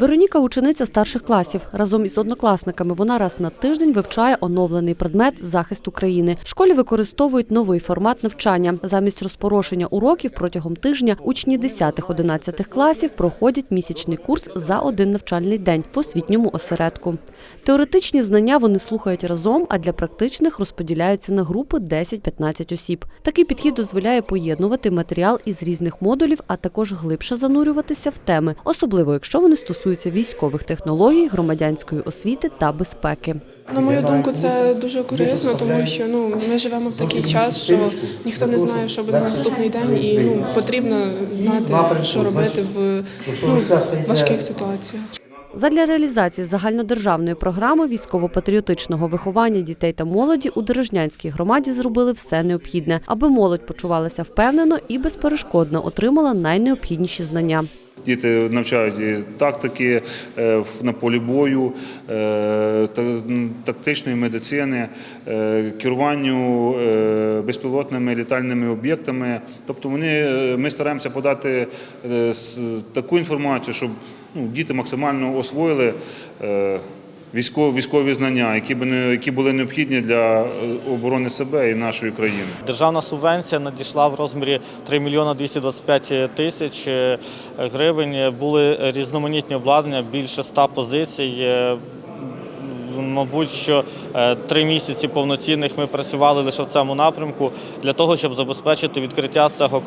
Вероніка учениця старших класів. Разом із однокласниками вона раз на тиждень вивчає оновлений предмет захист України. В школі використовують новий формат навчання. Замість розпорошення уроків протягом тижня учні 10-11 класів проходять місячний курс за один навчальний день в освітньому осередку. Теоретичні знання вони слухають разом, а для практичних розподіляються на групи 10-15 осіб. Такий підхід дозволяє поєднувати матеріал із різних модулів, а також глибше занурюватися в теми, особливо якщо вони стосуються військових технологій, громадянської освіти та безпеки. На мою думку, це дуже корисно, тому що ну ми живемо в такий час, що ніхто не знає, що буде на наступний день, і ну потрібно знати, що робити в ну, важких ситуаціях. Задля реалізації загальнодержавної програми військово-патріотичного виховання дітей та молоді у Дорожнянській громаді зробили все необхідне, аби молодь почувалася впевнено і безперешкодно отримала найнеобхідніші знання. Діти навчають тактики е, на полі бою, е, тактичної медицини, е, керуванню безпілотними літальними об'єктами. Тобто вони, ми стараємося подати таку інформацію, щоб ну, діти максимально освоїли військові, військові знання, які, б не- які були необхідні для е, оборони себе і нашої країни. Державна субвенція надійшла в розмірі 3 мільйона 225 тисяч е, гривень. Були різноманітні обладнання, більше 100 позицій. Е, Мабуть, що три місяці повноцінних ми працювали лише в цьому напрямку для того, щоб забезпечити відкриття цього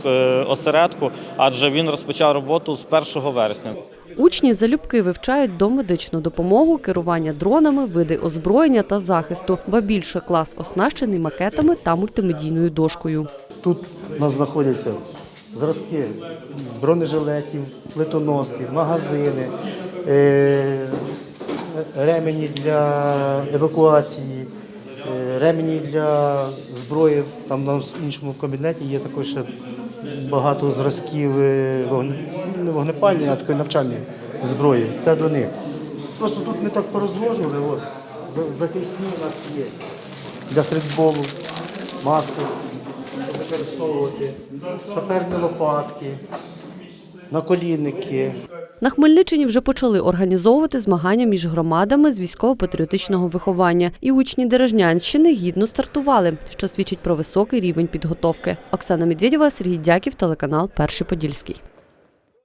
осередку, адже він розпочав роботу з 1 вересня. Учні залюбки вивчають домедичну допомогу, керування дронами, види озброєння та захисту, ба більше клас оснащений макетами та мультимедійною дошкою. Тут у нас знаходяться зразки бронежилетів, плитоноски, магазини, е, ремені для евакуації, е, ремені для зброї. Там на іншому кабінеті є також ще багато зразків е, вогне- не вогнепальної, а такої навчальної зброї. Це до них. Просто тут ми так порозложили, от, за- захисні у нас є для стрітболу, маски використовувати, саперні лопатки, наколінники. На Хмельниччині вже почали організовувати змагання між громадами з військово-патріотичного виховання. І учні Дережнянщини гідно стартували, що свідчить про високий рівень підготовки. Оксана Медведєва, Сергій Дяків, телеканал Перший Подільський.